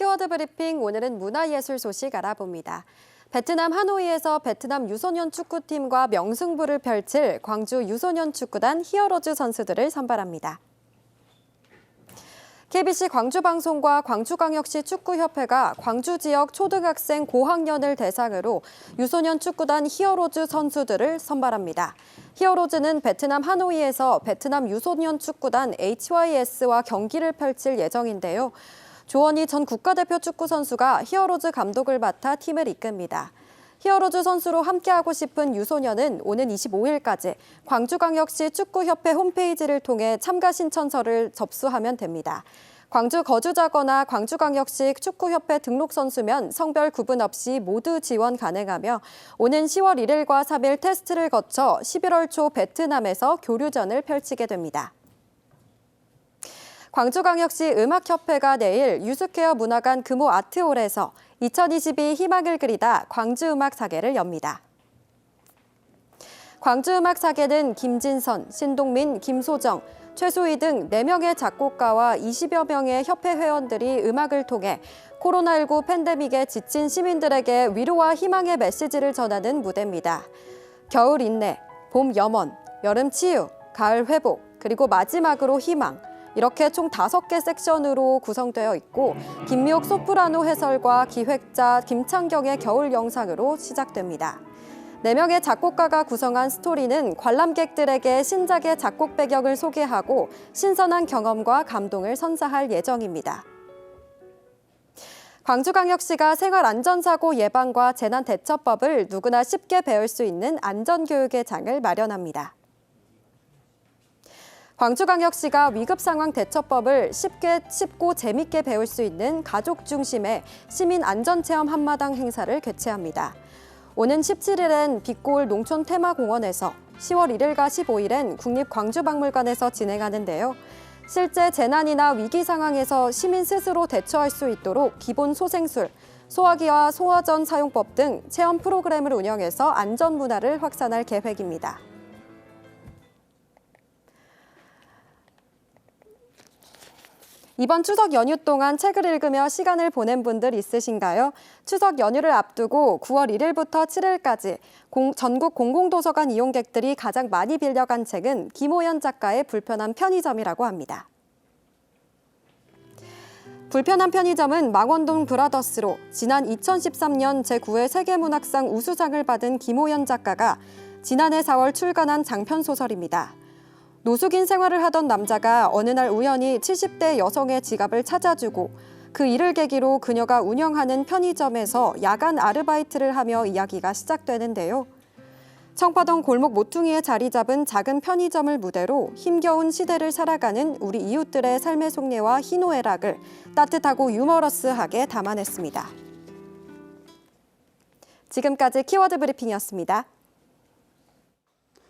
키워드 브리핑 오늘은 문화예술 소식 알아봅니다. 베트남 하노이에서 베트남 유소년 축구팀과 명승부를 펼칠 광주 유소년 축구단 히어로즈 선수들을 선발합니다. KBC 광주방송과 광주광역시 축구협회가 광주 지역 초등학생 고학년을 대상으로 유소년 축구단 히어로즈 선수들을 선발합니다. 히어로즈는 베트남 하노이에서 베트남 유소년 축구단 HYS와 경기를 펼칠 예정인데요. 조원희 전 국가대표 축구 선수가 히어로즈 감독을 맡아 팀을 이끕니다. 히어로즈 선수로 함께하고 싶은 유소년은 오는 25일까지 광주광역시 축구협회 홈페이지를 통해 참가 신청서를 접수하면 됩니다. 광주 거주자거나 광주광역시 축구협회 등록 선수면 성별 구분 없이 모두 지원 가능하며 오는 10월 1일과 3일 테스트를 거쳐 11월 초 베트남에서 교류전을 펼치게 됩니다. 광주광역시 음악협회가 내일 유스케어 문화관 금호 아트홀에서 2022 희망을 그리다 광주음악사계를 엽니다. 광주음악사계는 김진선, 신동민, 김소정, 최수희 등 4명의 작곡가와 20여 명의 협회 회원들이 음악을 통해 코로나19 팬데믹에 지친 시민들에게 위로와 희망의 메시지를 전하는 무대입니다. 겨울 인내, 봄 염원, 여름 치유, 가을 회복, 그리고 마지막으로 희망. 이렇게 총 다섯 개 섹션으로 구성되어 있고 김미옥 소프라노 해설과 기획자 김창경의 겨울 영상으로 시작됩니다. 네명의 작곡가가 구성한 스토리는 관람객들에게 신작의 작곡 배경을 소개하고 신선한 경험과 감동을 선사할 예정입니다. 광주광역시가 생활안전사고 예방과 재난대처법을 누구나 쉽게 배울 수 있는 안전교육의 장을 마련합니다. 광주광역시가 위급상황 대처법을 쉽게 쉽고 재밌게 배울 수 있는 가족 중심의 시민 안전체험 한마당 행사를 개최합니다. 오는 17일엔 빛골 농촌 테마공원에서 10월 1일과 15일엔 국립광주박물관에서 진행하는데요. 실제 재난이나 위기 상황에서 시민 스스로 대처할 수 있도록 기본 소생술, 소화기와 소화전 사용법 등 체험 프로그램을 운영해서 안전 문화를 확산할 계획입니다. 이번 추석 연휴 동안 책을 읽으며 시간을 보낸 분들 있으신가요? 추석 연휴를 앞두고 9월 1일부터 7일까지 공- 전국 공공도서관 이용객들이 가장 많이 빌려간 책은 김호연 작가의 불편한 편의점이라고 합니다. 불편한 편의점은 망원동 브라더스로 지난 2013년 제9회 세계문학상 우수상을 받은 김호연 작가가 지난해 4월 출간한 장편 소설입니다. 노숙인 생활을 하던 남자가 어느 날 우연히 70대 여성의 지갑을 찾아주고 그 일을 계기로 그녀가 운영하는 편의점에서 야간 아르바이트를 하며 이야기가 시작되는데요. 청파동 골목 모퉁이에 자리 잡은 작은 편의점을 무대로 힘겨운 시대를 살아가는 우리 이웃들의 삶의 속내와 희노애락을 따뜻하고 유머러스하게 담아냈습니다. 지금까지 키워드 브리핑이었습니다.